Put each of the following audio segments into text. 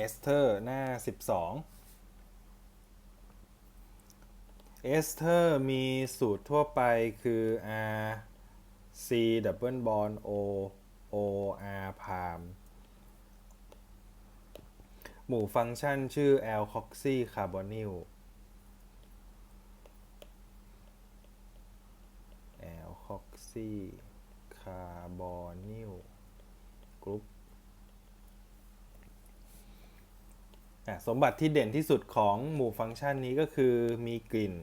เอสเทอร์หน้า 12 เอสเทอร์มีสูตรทั่วไปคือ R C double bond O O R พามหมู่ฟังก์ชันชื่อ L coxy carbonyl L coxy carbonyl กรุ๊ปอะ สมบัติที่เด่นที่สุดของหมู่ฟังก์ชันนี้ก็คือมีกลิ่น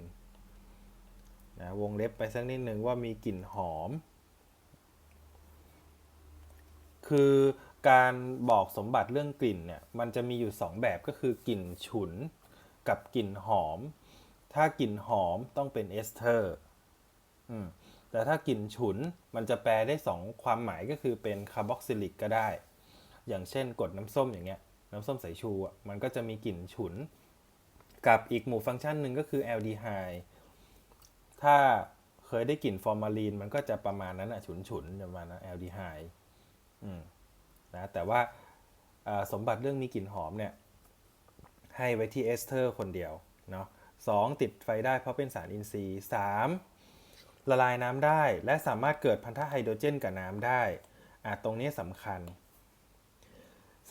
นะวงเล็บไปสักนิดหนึ่งว่ามีกลิ่นหอม คือการบอกสมบัติเรื่องกลิ่นเนี่ยมันจะมีอยู่ 2 แบบก็คือกลิ่นฉุนกับกลิ่นหอม ถ้ากลิ่นหอมต้องเป็นเอสเทอร์แต่ถ้ากลิ่นฉุนมันจะแปลได้ 2 ความหมายก็คือเป็นคาร์บอกซิลิกก็ได้ อย่างเช่นกดน้ำส้มอย่างเงี้ย น้ำส้มสายชูอะมันก็จะมีกลิ่นฉุน กับอีกหมู่ฟังก์ชันหนึ่งก็คือแอลดีไฮถ้าเคยได้กลิ่นฟอร์มาลีนมันก็จะประมาณนั้นอะฉุนๆประมาณนั้นแอลดีไฮนะแต่ว่าสมบัติเรื่องมีกลิ่นหอมเนี่ยให้ไว้ที่เอสเทอร์คนเดียวเนาะสองติดไฟได้เพราะเป็นสารอินทรีย์สามละลายน้ำได้ และสามารถเกิดพันธะไฮโดรเจนกับน้ำได้อะตรงนี้สำคัญ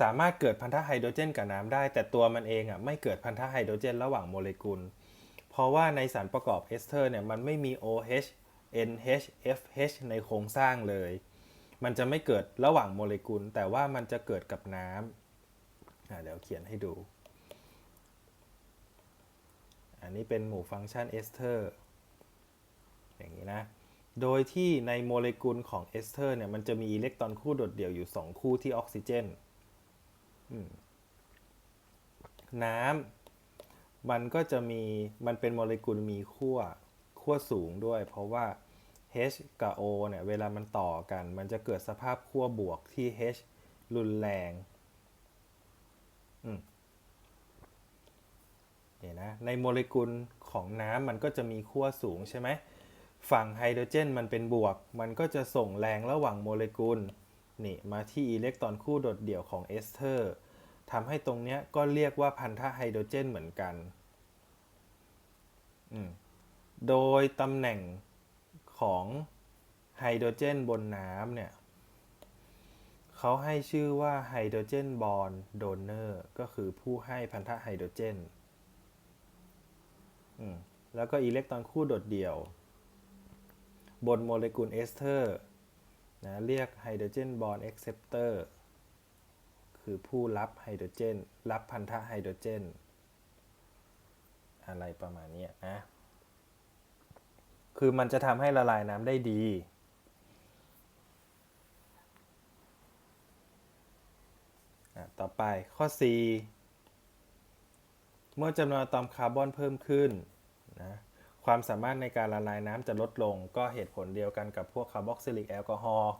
สามารถเกิดพันธะไฮโดรเจนกับน้ำได้ แต่ตัวมันเองอะไม่เกิดพันธะไฮโดรเจน ระหว่างโมเลกุล เพราะว่าในสารประกอบเอสเทอร์เนี่ยมันไม่มี OH NH FH ในโครงสร้างเลย มันจะไม่เกิดระหว่างโมเลกุล แต่ว่ามันจะเกิดกับน้ำเดี๋ยวเขียนให้ดู อันนี้เป็นหมู่ฟังก์ชันเอสเทอร์ อย่างนี้นะ โดยที่ในโมเลกุลของเอสเทอร์เนี่ยมันจะมีอิเล็กตรอนคู่โดดเดี่ยวอยู่ 2 คู่ที่ออกซิเจน น้ำมันก็จะมีมันเป็นโมเลกุลมีขั้วขั้วสูงด้วย เพราะว่า H กับ O เนี่ย เวลามันต่อกัน มันจะเกิดสภาพขั้วบวกที่ H รุนแรงอืมเนี่ยนะ ในโมเลกุลของน้ำมันก็จะมีขั้วสูงใช่ไหม ฝั่งไฮโดรเจนมันเป็นบวก มันก็จะส่งแรงระหว่างโมเลกุล นี่มาที่อิเล็กตรอนคู่โดดเดี่ยวของเอสเทอร์ทำให้ตรงเนี้ยก็เรียกว่าพันธะไฮโดรเจนเหมือนกันโดยตำแหน่งของไฮโดรเจนบนน้ำเนี่ยเขาให้ชื่อว่าไฮโดรเจนบอนโดเนอร์ก็คือผู้ให้พันธะไฮโดรเจนแล้วก็อิเล็กตรอนคู่โดดเดี่ยว บนโมเลกุลเอสเทอร์ นะเรียกไฮโดรเจนบอนเอ็กเซปเตอร์คือผู้รับไฮโดรเจน รับพันธะไฮโดรเจน อะไรประมาณนี้นะ คือมันจะทำให้ละลายน้ำได้ดีต่อไปข้อ C เมื่อจำนวนอะตอมคาร์บอนเพิ่มขึ้นนะ ความสามารถในการละลายน้ำจะลดลง ก็เหตุผลเดียวกันกับพวกคาร์บอกซิลิกแอลกอฮอล์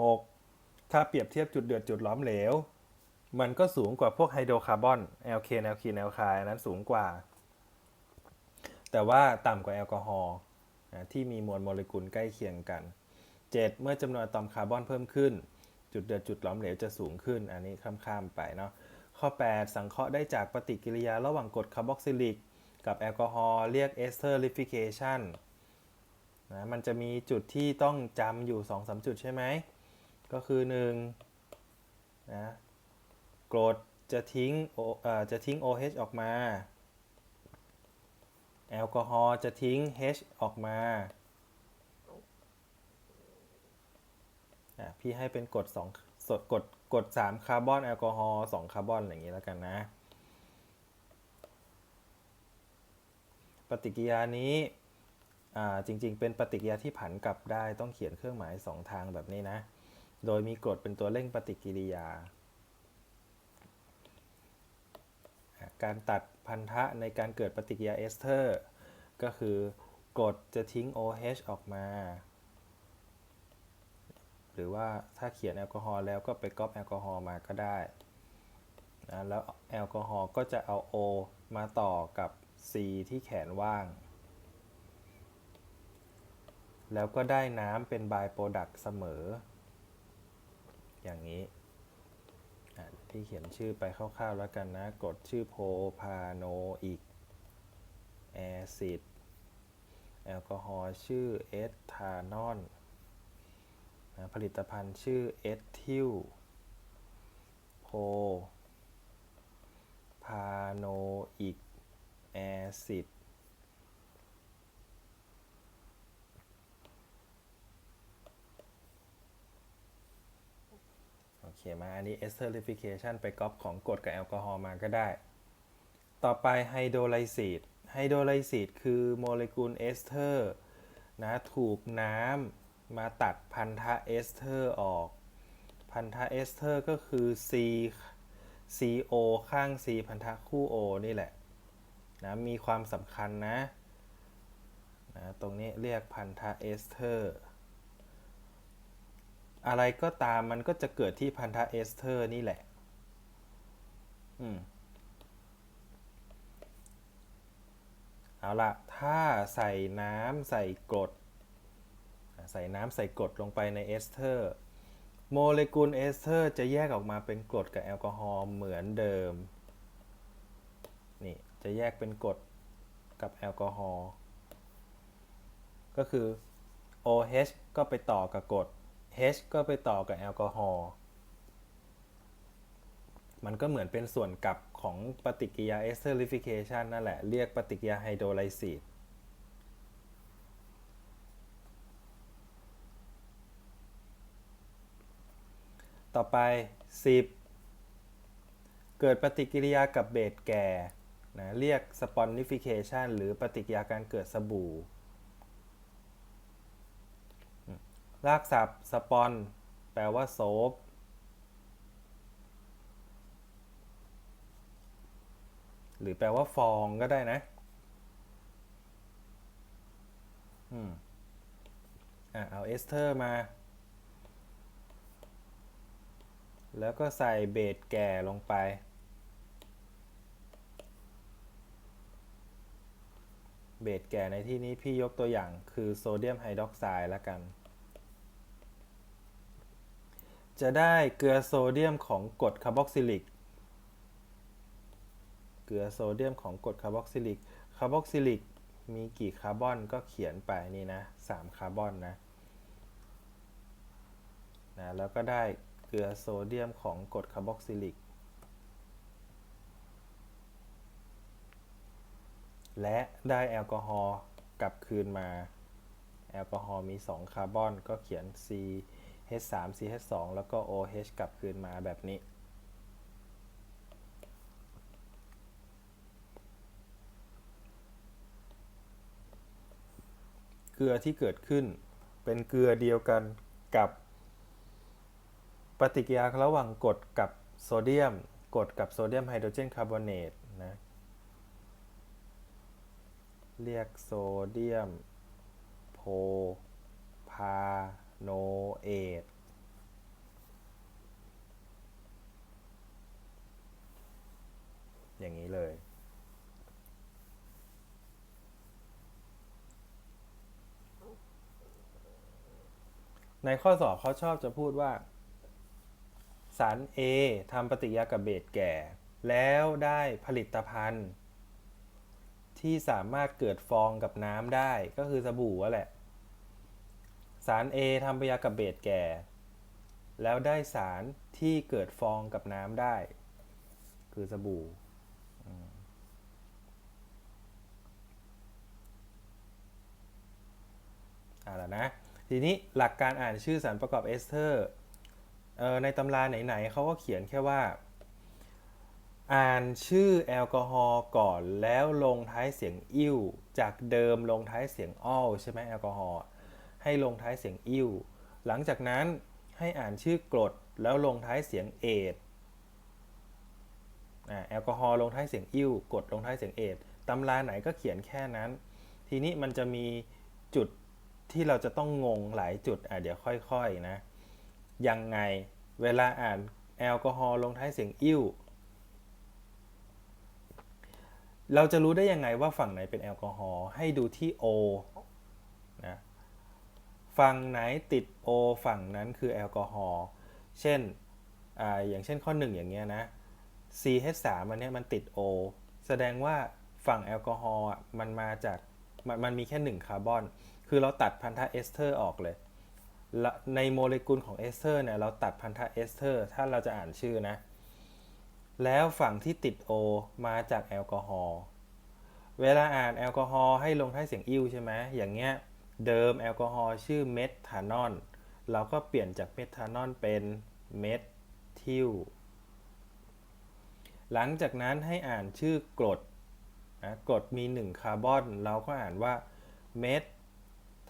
6. ถ้าเปรียบเทียบจุดเดือดจุดล้อมเหลว มันก็สูงกว่าพวกไฮโดรคาร์บอน LK LK LK อันแอลคายนั้นสูงกว่า แต่ว่าต่ำกว่าแอลกอฮอล์ที่มีมวลโมเลกุลใกล้เคียงกัน 7. เมื่อจำนวนอะตอมคาร์บอนเพิ่มขึ้น จุดเดือดจุดล้อมเหลวจะสูงขึ้น อันนี้ข้ามๆไปเนาะ ข้อ 8 สังเคราะห์ได้จากปฏิกิริยาระหว่างกรดคาร์บอกซิลิก กับแอลกอฮอล์เรียกเอสเทอร์ลิฟิเคชันนะมันจะมีจุดที่ต้องจำอยู่ 2-3 จุดใช่ไหม ก็คือ1นะกรดจะทิ้ง O เอ่อจะทิ้ง OH ออกมา แอลกอฮอล์จะทิ้ง H ออกมาอะพี่ให้เป็นกรด2สดกรด กรด3คาร์บอนแอลกอฮอล์2คาร์บอนอย่างนี้แล้วกันนะ ปฏิกิริยานี้จริงๆ เป็นปฏิกิริยาที่ผันกลับได้ต้องเขียนเครื่องหมาย 2 ทางแบบนี้นะ โดยมีกรดเป็นตัวเร่งปฏิกิริยา การตัดพันธะในการเกิดปฏิกิริยาเอสเทอร์ ก็คือกรดจะทิ้ง OH ออกมา หรือว่าถ้าเขียนแอลกอฮอล์แล้วก็ไปก๊อปแอลกอฮอล์มาก็ได้นะแล้วแอลกอฮอล์ก็จะเอา O มาต่อกับ C ที่แขนว่าง แล้วก็ได้น้ำเป็นบายโปรดักต์เสมอ อย่างนี้พี่เขียนชื่อไปคร่าวๆแล้วกันนะ กดชื่อโพพาโนอิกแอซิดแอลกอฮอล์ชื่อเอทานอล นะผลิตภัณฑ์ชื่อเอทิลโพพาโนอิกแอซิดโอเคมาอันนี้ esterification ไปก๊อปของกรดกับแอลกอฮอล์มาก็ได้ ต่อไปไฮโดรไลซิดไฮโดรไลซิดคือโมเลกุลเอสเตอร์นะถูกน้ำ มาตัดพันธะเอสเตอร์ออก พันธะเอสเตอร์ก็คือ C CO ข้าง C พันธะคู่ O นี่แหละนะมีความสำคัญนะนะตรงนี้เรียกพันธะเอสเตอร์อะไรก็ตามมันก็จะเกิดที่พันธะเอสเตอร์นี่แหละ อืม เอาละถ้าใส่น้ำใส่กรด ใส่น้ำใส่กรดลงไปในเอสเตอร์โมเลกุลเอสเตอร์จะแยกออกมาเป็นกรดกับแอลกอฮอล์เหมือนเดิมนี่จะแยกเป็นกรดกับแอลกอฮอล์ก็คือ OH ก็ไปต่อกับกรด H ก็ไปต่อกับแอลกอฮอล์มันก็เหมือนเป็นส่วนกลับของปฏิกิริยา esterification นั่นแหละ เรียกปฏิกิริยาไฮโดรไลซิส ต่อไป 10 เกิดปฏิกิริยากับเบสแก่นะเรียก sponification หรือปฏิกิริยาการเกิดสบู่ รากศัพท์สปอนแปลว่าโซฟหรือแปลว่าฟองก็ได้นะอืมอะเอาเอสเตอร์มา แล้วก็ใส่เบสแก่ลงไป เบสแก่ในที่นี้พี่ยกตัวอย่างคือโซเดียมไฮดรอกไซด์แล้วกัน จะได้เกลือโซเดียมของกรดคาร์บอกซิลิก เกลือโซเดียมของกรดคาร์บอกซิลิก คาร์บอกซิลิกมีกี่คาร์บอนก็เขียนไปนี่นะ3คาร์บอนนะนะ แล้วก็ได้ ลือโซเดียมของกรดคาร์บอกซิลิก และได้แอลกอฮอล์กลับคืนมา แอลกอฮอล์มี 2 คาร์บอน ก็เขียน C H3 CH2 แล้วก็ OH กลับคืนมาแบบนี้ เกลือที่เกิดขึ้นเป็นเกลือเดียวกันกับ ปฏิกิริยาระหว่างกรดกับโซเดียมกรดกับโซเดียมไฮโดรเจนคาร์บอเนตนะ เรียกโซเดียมโพพาโนเอตอย่างนี้เลย ในข้อสอบเขาชอบจะพูดว่า สาร A ทำปฏิกิริยากับเบสแก่ แล้วได้ผลิตภัณฑ์ ที่สามารถเกิดฟองกับน้ำได้ก็คือสบู่แหละ สาร A ทำปฏิกิริยากับเบสแก่ แล้วได้สารที่เกิดฟองกับน้ำได้ คือสบู่เอาละนะ ทีนี้หลักการอ่านชื่อสารประกอบเอสเตอร์ ในตำราไหนๆเขาก็เขียนแค่ว่า อ่านชื่อแอลกอฮอล์ก่อนแล้วลงท้ายเสียงอิ้วจากเดิมลงท้ายเสียงอ้อใช่ไหมแอลกอฮอล์ให้ลงท้ายเสียงอิ้วหลังจากนั้นให้อ่านชื่อกรดแล้วลงท้ายเสียงเอทแอลกอฮอล์ลงท้ายเสียงอิ้วกรดลงท้ายเสียงเอทตำราไหนก็เขียนแค่นั้น ทีนี้มันจะมีจุดที่เราจะต้องงงหลายจุดอะเดี๋ยวค่อย ๆ นะ ยังไง เวลาอ่านแอลกอฮอล์ลงท้ายเสียงอิ้วเราจะรู้ได้ยังไงว่าฝั่งไหนเป็นแอลกอฮอล์ให้ดูที่ O นะฝั่งไหนติด O ฝั่งนั้นคือแอลกอฮอล์เช่นออย่างเช่นข้อ 1 อย่างเงี้ยนะ CH3 อันเนี้ยมันติด O แสดงว่าฝั่งแอลกอฮอล์มันมาจากมันมันมีแค่ 1 คาร์บอน คือเราตัดพันธะเอสเตอร์ออกเลย ในโมเลกุลของเอสเตอร์เนี่ยเราตัดพันธะเอสเตอร์ ถ้าเราจะอ่านชื่อนะ แล้วฝั่งที่ติด O มาจากแอลกอฮอล์เวลาอ่านแอลกอฮอล์ให้ลงท้ายเสียงอิ้วใช่ไหมอย่างเงี้ยเดิมแอลกอฮอล์ชื่อเมทานอลเราก็เปลี่ยนจากเมทานอลเป็นเมทิลหลังจากนั้นให้อ่านชื่อกรดนะกรดมี 1 คาร์บอน เราก็อ่านว่าเมท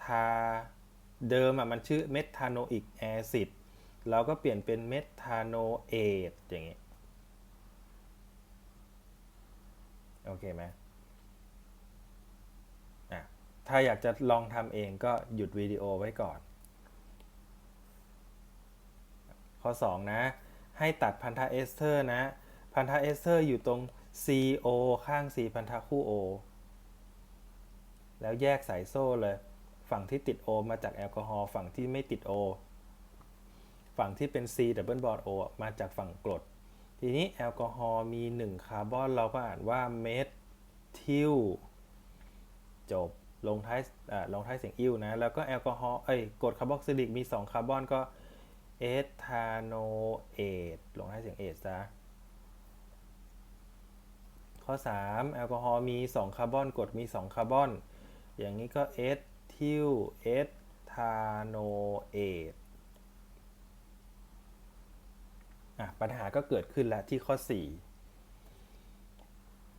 ทา เดิมอะมันชื่อเมทาโนอิกแอซิดเราก็เปลี่ยนเป็นเมทาโนเอทอย่างเงี้โอเคไหมอะถ้าอยากจะลองทำเองก็หยุดวิดีโอไว้ก่อน ข้อ 2 นะ ให้ตัดพันธะเอสเตอร์นะ พันธะเอสเตอร์อยู่ตรง CO ข้าง C พันธะคู่ O แล้วแยกสายโซ่เลย ฝั่งที่ติด O มาจากแอลกอฮอล์ฝั่งที่ไม่ติด O ฝั่งที่เป็น C ดับเบิลบอล O มาจากฝั่งกรด ทีนี้แอลกอฮอล์มี 1 คาร์บอนเราก็อ่านว่าเมทิลจบลงท้ายอ่าลงท้ายเสียงอิ้วนะ แล้วก็แอลกอฮอล์เอ้ยกรดคาร์บอกซิลิกมี 2 คาร์บอนก็เอทาโนเอทลงท้ายเสียงเอทซะข้อ 3 แอลกอฮอล์มี 2 คาร์บอนกรดมี 2 คาร์บอน อย่างนี้ก็เอท ลเอทาโนเอทปัญหาก็เกิดขึ้นแล้วที่ข้อ 4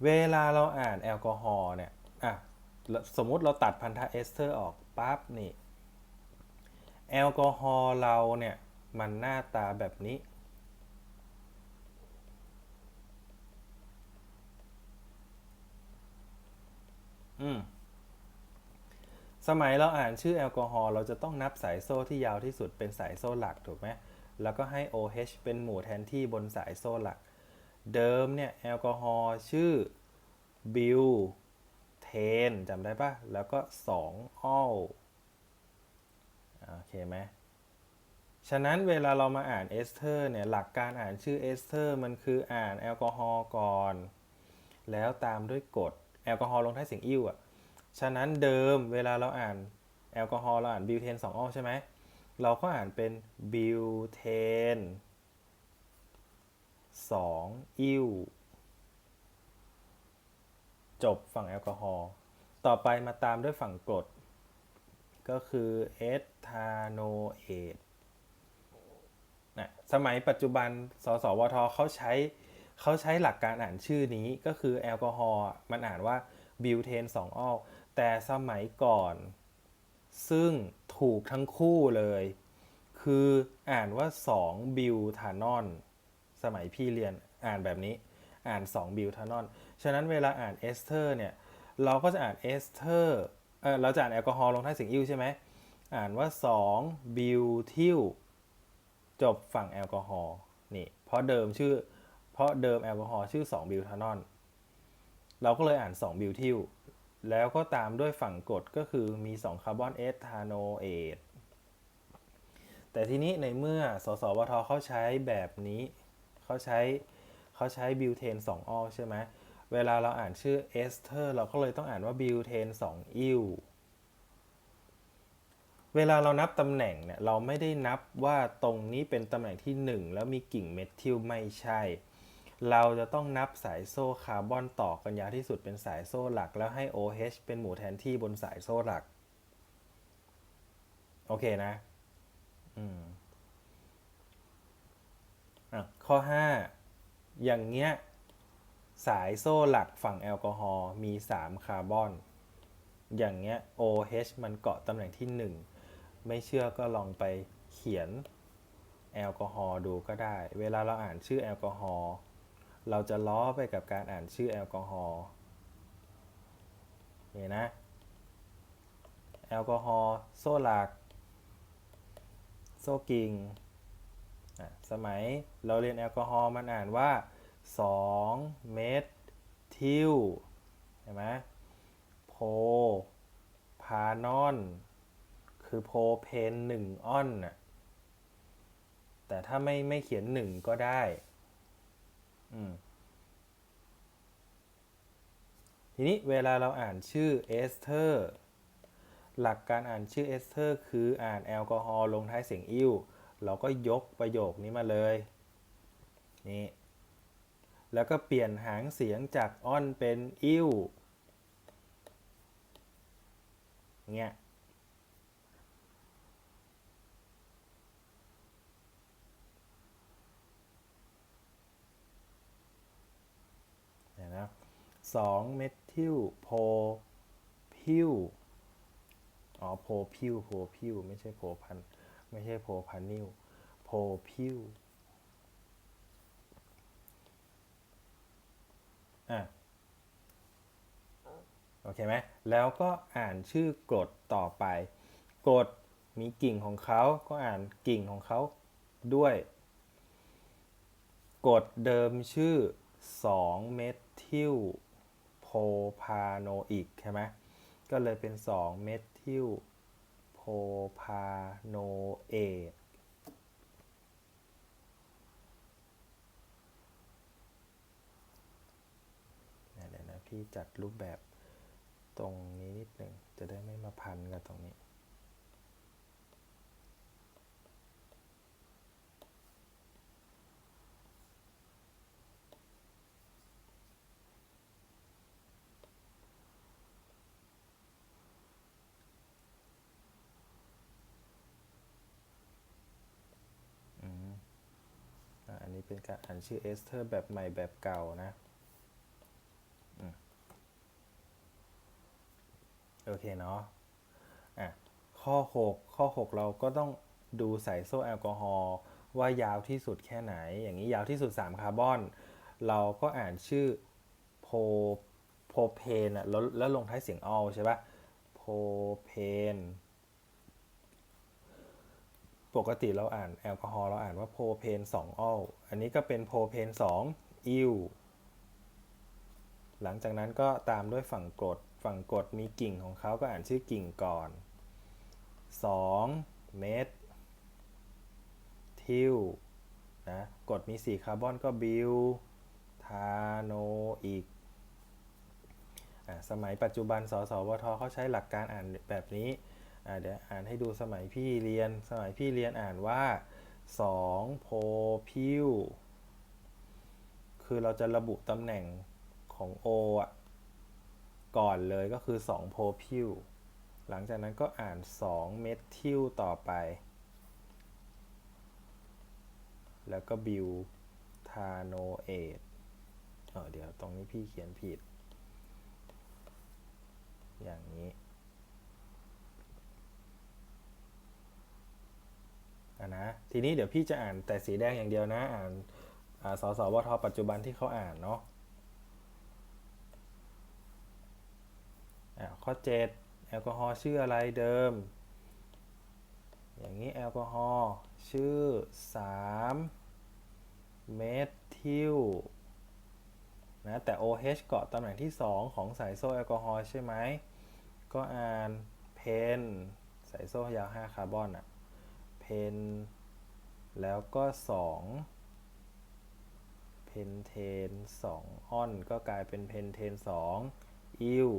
เวลาเราอ่านแอลกอฮอล์เนี่ยอะสมมุติเราตัดพันธะเอสเตอร์ออกปั๊บนี่ แอลกอฮอล์เราเนี่ย มันหน้าตาแบบนี้ อืม สมัยเราอ่านชื่อแอลกอฮอล์เราจะต้องนับสายโซ่ที่ยาวที่สุดเป็นสายโซ่หลักถูกไหมแล้วก็ให้ OH เป็นหมู่แทนที่บนสายโซ่หลัก เดิมเนี่ยแอลกอฮอล์ชื่อบิวเทนจำได้ปะแล้วก็2ออลโอเคไหมฉะนั้นเวลาเรามาอ่านเอสเตอร์เนี่ยหลักการอ่านชื่อเอสเตอร์มันคืออ่านแอลกอฮอล์ก่อน แล้วตามด้วยกรดแอลกอฮอล์ลงท้ายเสียงอิ้วอะ ฉะนั้นเดิมเวลาเราอ่านแอลกอฮอล์เราอ่านบิวเทน2ออใช่ไหม เราก็อ่านเป็นบิวเทน2อิวจบฝั่งแอลกอฮอล์ ต่อไปมาตามด้วยฝั่งกรด ก็คือเอทาโนเอทนะสมัยปัจจุบัน สสวทเขาใช้เขาใช้หลักการอ่านชื่อนี้ก็คือแอลกอฮอล์มันอ่านว่าบิวเทน2ออล แต่สมัยก่อน ซึ่งถูกทั้งคู่เลย คืออ่านว่า 2 บิวทานอน สมัยพี่เรียนอ่านแบบนี้ อ่าน 2 บิวทานอน ฉะนั้นเวลาอ่านเอสเตอร์เนี่ย เราก็จะอ่านเอสเตอร์เออเราจะอ่านแอลกอฮอล์ลงท้ายเสียงอิ้วใช่ไหม อ่านว่า 2 บิวทิลจบฝั่งแอลกอฮอล์นี่ เพราะเดิมชื่อ เพราะเดิมแอลกอฮอล์ชื่อ 2 บิวทานอน เราก็เลยอ่าน 2 บิวทิล แล้วก็ตามด้วยฝั่งกรดก็คือมี2คาร์บอนเอทาโนเอทแต่ทีนี้ในเมื่อสสวทเขาใช้แบบนี้เขาใช้เขาใช้บิวเทน2ออลใช่ไหมเวลาเราอ่านชื่อเอสเตอร์เราก็เลยต้องอ่านว่าบิวเทน2อิ้วเวลาเรานับตำแหน่งเนี่ยเราไม่ได้นับว่าตรงนี้เป็นตำแหน่งที่ 1 แล้วมีกิ่งเมทิลไม่ใช่ เราจะต้องนับสายโซ่คาร์บอนต่อกันยาวที่สุดเป็นสายโซ่หลัก แล้วให้ OH เป็นหมู่แทนที่บนสายโซ่หลัก โอเคนะ อืมอะข้อ 5 อย่างเงี้ย สายโซ่หลักฝั่งแอลกอฮอล์มี 3 คาร์บอน อย่างเงี้ย OH มันเกาะตำแหน่งที่ 1 ไม่เชื่อก็ลองไปเขียนแอลกอฮอล์ดูก็ได้ เวลาเราอ่านชื่อแอลกอฮอล์ เราจะล้อไปกับการอ่านชื่อแอลกอฮอล์นี่นะ แอลกอฮอล์โซ่หลัก โซ่กิ่งสมัยเราเรียนแอลกอฮอล์มันอ่านว่า 2 เมททิลเห็นไหมโพพานอน คือโพเพนหนึ่งออนน่ะแต่ถ้าไม่ไม่เขียนหนึ่งก็ได้ ทีนี้เวลาเราอ่านชื่อเอสเทอร์หลักการอ่านชื่อเอสเทอร์คืออ่านแอลกอฮอล์ลงท้ายเสียงอิ้วเราก็ยกประโยคนี้มาเลยนี่แล้วก็เปลี่ยนหางเสียงจากอ้อนเป็นอิ้วเงี้ย 2 เมทิลโพพิวอ๋อโพพิวโพพิวไม่ใช่โพพัน ไม่ใช่โพพันนิวโพพิวอะโอเคไหมแล้วก็อ่านชื่อกรดต่อไป กรดมีกิ่งของเขาก็อ่านกิ่งของเขาด้วย กรดเดิมชื่อ 2 เมทิล โพพาโนอิกใช่ไหมก็เลยเป็น 2 เมทิลโพพาโนเอทเดี๋ยวนะพี่จัดรูปแบบตรงนี้นิดหนึ่งจะได้ไม่มาพันกับตรงนี้ เป็นการอ่านชื่อเอสเทอร์แบบใหม่แบบเก่านะอโอเคเนาะอะข้อ 6 ข้อ 6 เราก็ต้องดูใส่โซ่แอลกอฮอล์ว่ายาวที่สุดแค่ไหน อย่างนี้ยาวที่สุด 3 คาร์บอน เราก็อ่านชื่อโพโพเพนอะแล้วแล้วลงท้ายเสียงออลใช่ปะโพเพน ปกติเราอ่านแอลกอฮอล์เราอ่านว่าโพเพน2ออลอันนี้ก็เป็นโพเพน2อิวหลังจากนั้นก็ตามด้วยฝั่งกรดฝั่งกรดมีกิ่งของเขาก็อ่านชื่อกิ่งก่อน 2 เมททิลนะกรดมี 4 คาร์บอนก็บิวทาโนอีกอสมัยปัจจุบันสสวทเขาใช้หลักการอ่านแบบนี้ เดี๋ยวอ่านให้ดูสมัยพี่เรียนสมัยพี่เรียนอ่านว่า 2 โพพิวคือเราจะระบุตำแหน่งของ O อะก่อนเลยก็คือ 2 โพพิวหลังจากนั้นก็อ่าน 2 เมทิลต่อไป แล้วก็บิวทาโนเอทเออเดี๋ยวตรงนี้พี่เขียนผิด อย่างนี้ะนะทีนี้เดี๋ยวพี่จะอ่านแต่สีแดงอย่างเดียวนะ อ่านสสวทปัจจุบันที่เขาอ่านเนาะข้อ 7 แอลกอฮอล์ชื่ออะไรเดิม อย่างนี้แอลกอฮอล์ชื่อ 3 เมทิลนะแต่ OH เกาะตำแหน่งที่ 2 ของสายโซ่แอลกอฮอล์ใช่ไหม ก็อ่านเพนสายโซ่ยาว 5 คาร์บอนอะเพ นแล้วก็ 2 เพนเทน 2 ออน ก็กลายเป็นเพนเทน 2 อิว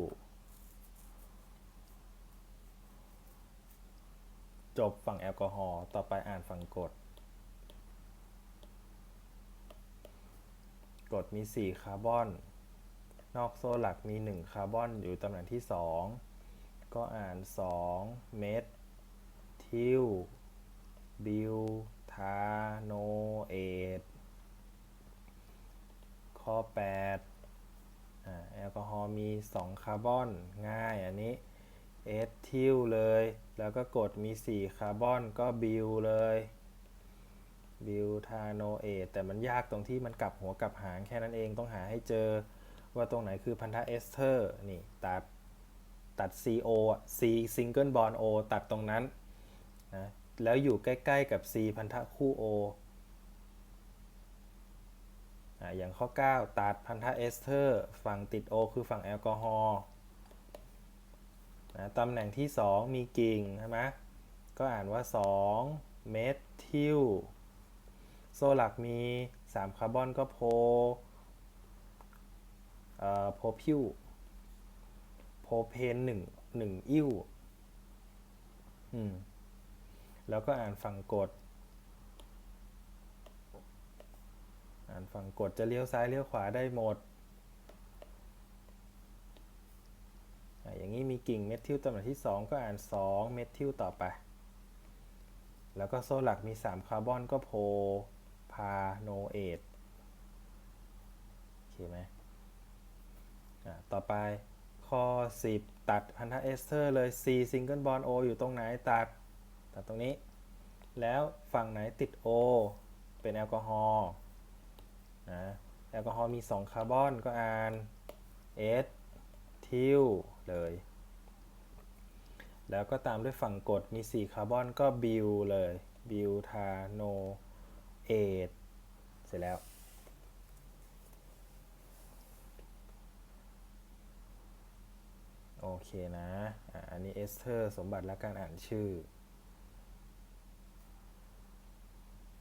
จบฝั่งแอลกอฮอล์ ต่อไปอ่านฝั่งกรดกรดมี 4 คาร์บอน นอกโซ่หลักมี 1 คาร์บอน อยู่ตำแหน่งที่ 2 ก็อ่าน 2 เมททิล บิวทาโนเอทข้อ8อ่าแอลกอฮอล์มี 2 คาร์บอน ง่ายอันนี้เอทิลเลย แล้วก็กรดมี 4 คาร์บอนก็บิวเลยบิวทาโนเอทแต่มันยากตรงที่มันกลับหัวกลับหางแค่นั้นเองต้องหาให้เจอว่าตรงไหนคือพันธะเอสเทอร์นี่ตัดตัด CO อะ C single bond O ตัดตรงนั้นนะ แล้วอยู่ใกล้ๆกับ C พันธะคู่ O อย่างข้อ 9 ตัดพันธะเอสเทอร์ ฝั่งติด O คือฝั่งแอลกอฮอล์ตำแหน่งที่ 2 มีกิ่งใช่ไหมก็อ่านว่า 2 เมทิล โซ่หลักมี 3 คาร์บอนก็โพโพพิวโพเพนหนึ่งหนึ่งอิ้วอืม แล้วก็อ่านฝั่งกดอ่านฝั่งกดจะเลี้ยวซ้ายเลี้ยวขวาได้หมด อย่างนี้มีกิ่งเมทิลตำแหน่งที่ 2 ก็อ่าน 2 เมทิลต่อไป แล้วก็โซ่หลักมี 3 คาร์บอนก็โพพาโนเอทโอเคไหมต่อไปข้อ 10 ตัดพันธะเอสเตอร์เลย C ซิงเกิลบอล O อยู่ตรงไหนตัด ตัดตรงนี้ แล้วฝั่งไหนติด O เป็นแอลกอฮอล์นะแอลกอฮอล์มี 2 คาร์บอนก็อ่าน S ทิวเลย แล้วก็ตามด้วยฝั่งกดมี 4 คาร์บอนก็บิวเลยบิวทาโนเอทเสร็จแล้วโอเคนะ อันนี้เอสเธอร์สมบัติและการอ่านชื่อ